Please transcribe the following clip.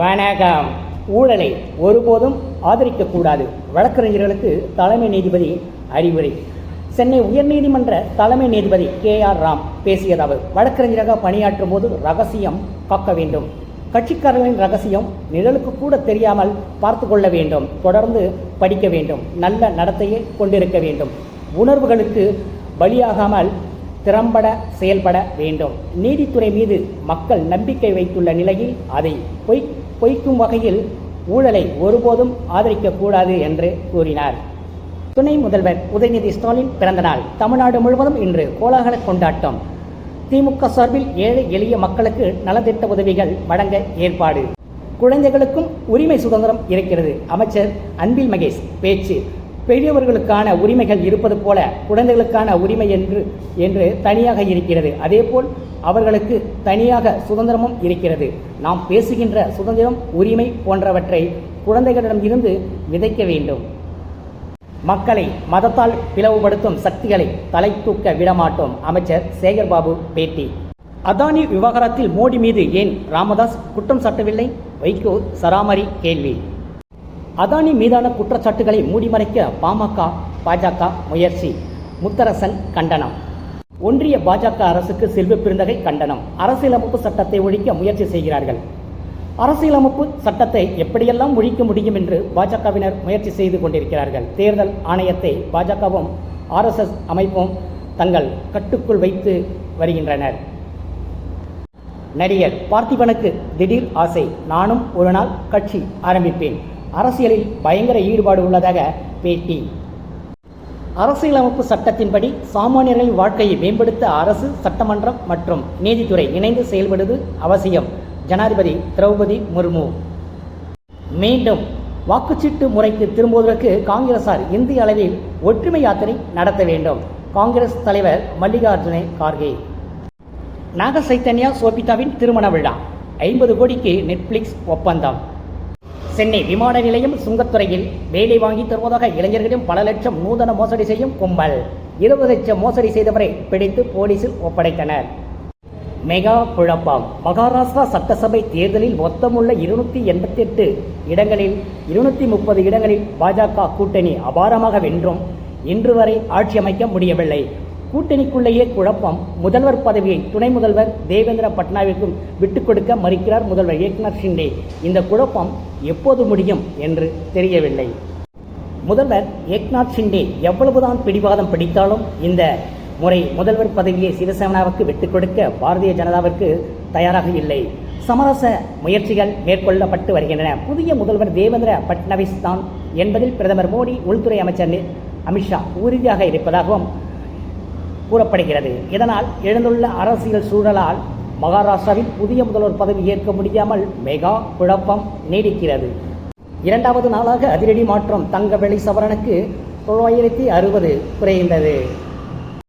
வணக்கம். ஊழலை ஒருபோதும் ஆதரிக்கக்கூடாது. வழக்கறிஞர்களுக்கு தலைமை நீதிபதி அறிவுரை. சென்னை உயர்நீதிமன்ற தலைமை நீதிபதி கே ஆர் ராம் பேசியதாவது வழக்கறிஞராக பணியாற்றும் போது ரகசியம் காக்க வேண்டும். கட்சிக்காரர்களின் ரகசியம் நிழலுக்கு கூட தெரியாமல் பார்த்து கொள்ள வேண்டும். தொடர்ந்து படிக்க வேண்டும். நல்ல நடத்தையை கொண்டிருக்க வேண்டும். உணர்வுகளுக்கு பலியாகாமல் திறம்பட செயல்பட வேண்டும். நீதித்துறை மீது மக்கள் நம்பிக்கை வைத்துள்ள நிலையில் அதை பொய் பொய்க்கும் வகையில் ஊழலை ஒருபோதும் ஆதரிக்கக்கூடாது என்று கூறினார். துணை முதல்வர் உதயநிதி ஸ்டாலின் பிறந்தநாள் தமிழ்நாடு முழுவதும் இன்று கோலாகல கொண்டாட்டம். திமுக சார்பில் ஏழை எளிய மக்களுக்கு நலத்திட்ட உதவிகள் வழங்க ஏற்பாடு. குழந்தைகளுக்கும் உரிமை சுதந்திரம் இருக்கிறது. அமைச்சர் அன்பில் மகேஷ் பேச்சு. பெரியவர்களுக்கான உரிமைகள் இருப்பது போல குழந்தைகளுக்கான உரிமை என்று என்று தனியாக இருக்கிறது. அதேபோல் அவர்களுக்கு தனியாக சுதந்திரமும் இருக்கிறது. நாம் பேசுகின்ற சுதந்திரம் உரிமை போன்றவற்றை குழந்தைகளிடம் இருந்து விதைக்க வேண்டும். மக்களை மதத்தால் பிளவுபடுத்தும் சக்திகளை தலை தூக்க விடமாட்டோம் அமைச்சர் சேகர்பாபு பேட்டி. அதானி விவகாரத்தில் மோடி மீது ஏன் ராமதாஸ் குற்றம் சாட்டவில்லை? வைகோ சராமரி கேள்வி. அதானி மீதான குற்றச்சாட்டுகளை மூடிமறைக்க பாமக பாஜக முயற்சி. முத்தரசன் கண்டனம். ஒன்றிய பாஜக அரசுக்கு செல்வ பெருந்தகை கண்டனம். அரசியலமைப்பு சட்டத்தை ஒழிக்க முயற்சி செய்கிறார்கள். அரசியலமைப்பு சட்டத்தை எப்படியெல்லாம் ஒழிக்க முடியும் என்று பாஜகவினர் முயற்சி செய்து கொண்டிருக்கிறார்கள். தேர்தல் ஆணையத்தை பாஜகவும் ஆர்எஸ்எஸ் அமைப்பும் தங்கள் கட்டுக்குள் வைத்து வருகின்றனர். நடிகர் பார்த்திபனுக்கு திடீர் ஆசை. நானும் ஒரு நாள் கட்சி ஆரம்பிப்பேன். அரசியலில் பயங்கர ஈடுபாடு உள்ளதாக பேட்டி. அரசியலமைப்பு சட்டத்தின்படி சாமானியர்களின் வாழ்க்கையை மேம்படுத்த அரசு சட்டமன்றம் மற்றும் நீதித்துறை இணைந்து செயல்படுவது அவசியம். ஜனாதிபதி திரௌபதி முர்மு. மீண்டும் வாக்குச்சீட்டு முறைக்கு திரும்புவதற்கு காங்கிரசார் இந்திய அளவில் ஒற்றுமை யாத்திரை நடத்த வேண்டும். காங்கிரஸ் தலைவர் மல்லிகார்ஜுன கார்கே. நாக சைத்தன்யா சோபிதாவின் திருமண விழா. ஐம்பது கோடிக்கு நெட்ஃப்ளிக்ஸ் ஒப்பந்தம். சென்னை விமான நிலையம் சுங்கத்துறையில் வேலை வாங்கி தருவதாக இளைஞர்களிடம் பல லட்சம் நூதன மோசடி செய்யும் கும்பல். இருபது லட்சம் மோசடி செய்தவரை பிடித்து போலீசில் ஒப்படைத்தனர். மெகா குழப்பம். மகாராஷ்டிரா சட்டசபை தேர்தலில் மொத்தமுள்ள இருநூத்தி எண்பத்தி எட்டு இடங்களில் இருநூத்தி முப்பது இடங்களில் பாஜக கூட்டணி அபாரமாக வென்றும். இன்று வரை ஆட்சி அமைக்க முடியவில்லை. கூட்டணிக்குள்ளேயே குழப்பம். முதல்வர் பதவியை துணை முதல்வர் தேவேந்திர பட்னாவிற்கும் விட்டுக் கொடுக்க மறுக்கிறார் முதல்வர் ஏக்நாத் ஷிண்டே. இந்த குழப்பம் எப்போது முடியும் என்று தெரியவில்லை. முதல்வர் ஏக்நாத் ஷிண்டே எவ்வளவுதான் பிடிவாதம் பிடித்தாலும் இந்த முறை முதல்வர் பதவியை சிவசேனாவுக்கு விட்டுக் கொடுக்க பாரதிய ஜனதாவிற்கு தயாராக இல்லை. சமரச முயற்சிகள் மேற்கொள்ளப்பட்டு வருகின்றன. புதிய முதல்வர் தேவேந்திர பட்னவிஸ் தான் என்பதில் பிரதமர் மோடி உள்துறை அமைச்சர் அமித்ஷா உறுதியாக இருப்பதாகவும் கூறப்படுகிறது. இதனால் எழுந்துள்ள அரசியல் சூழலால் மகாராஷ்டிராவில் புதிய முதல்வர் பதவி ஏற்க முடியாமல் மெகா குழப்பம் நீடிக்கிறது. இரண்டாவது நாளாக அதிரடி மாற்றம் தங்க வெளி சவரனுக்கு தொள்ளாயிரத்தி அறுபது குறைந்தது.